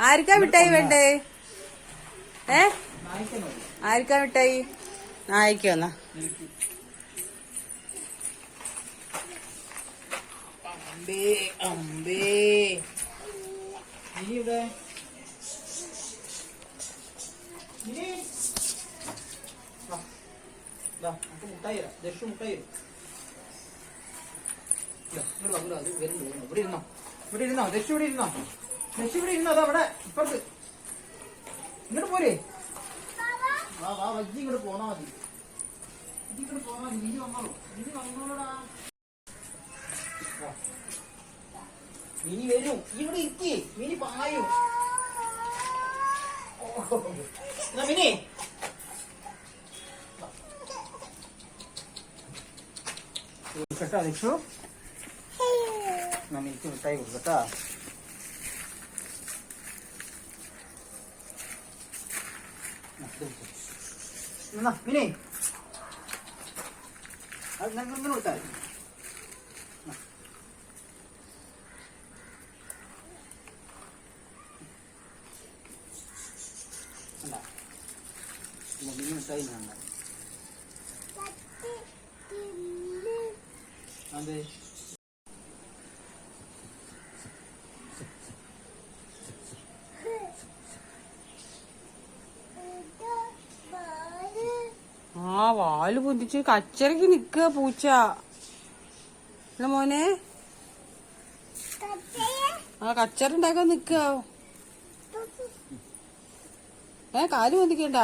ആർക്കാ മിഠായി വേണ്ടേ? ഏ? ആർക്കാ മിഠായി? നായിക്കോ എന്നാ. അമ്പേ അമ്പേ. ഇവിടെ നമുക്ക് മുട്ടായി തരാം മുട്ടായി തരും. വരുന്നു. ഇവിടെ ഇരുന്നോ. ഇവിടെ ഇരുന്നോ. ദക്ഷിണ ഇവിടെ ഇരുന്നോ. ദർശു ഇവിടെ ഇരുന്നു അതാ അവിടെ ഇപ്പുറത്ത്. ഇങ്ങോട്ട് പോരേ. വാ വാ വജ്ജി ഇങ്ങോട്ട് പോന്നാ മതി. ഇങ്ങോട്ട് പോന്നാ നീ വന്നോളൂ. നീ വന്നോളൂടാ. മിനി വരും. ഇവിടെ ഇരിക്കേ. മിനി പായും. മിനി. കൊടുക്കട്ടാ രക്ഷു എന്നാ മിനിക്ക് മിഠായി കൊടുക്കട്ടാ. മിനി അത് നിങ്ങൾ ഇങ്ങനെ കൊടുത്താൽ. അല്ല മിനി മിഠായി അതെ ആ വാൽ പൊന്തിച്ച് കച്ചറക്ക് നിക്ക പൂച്ച. അല്ല മോനെ. ആ കച്ചറ ഉണ്ടാക്കാൻ നിക്ക. ഏ കാൽ പൊന്തിക്കണ്ട.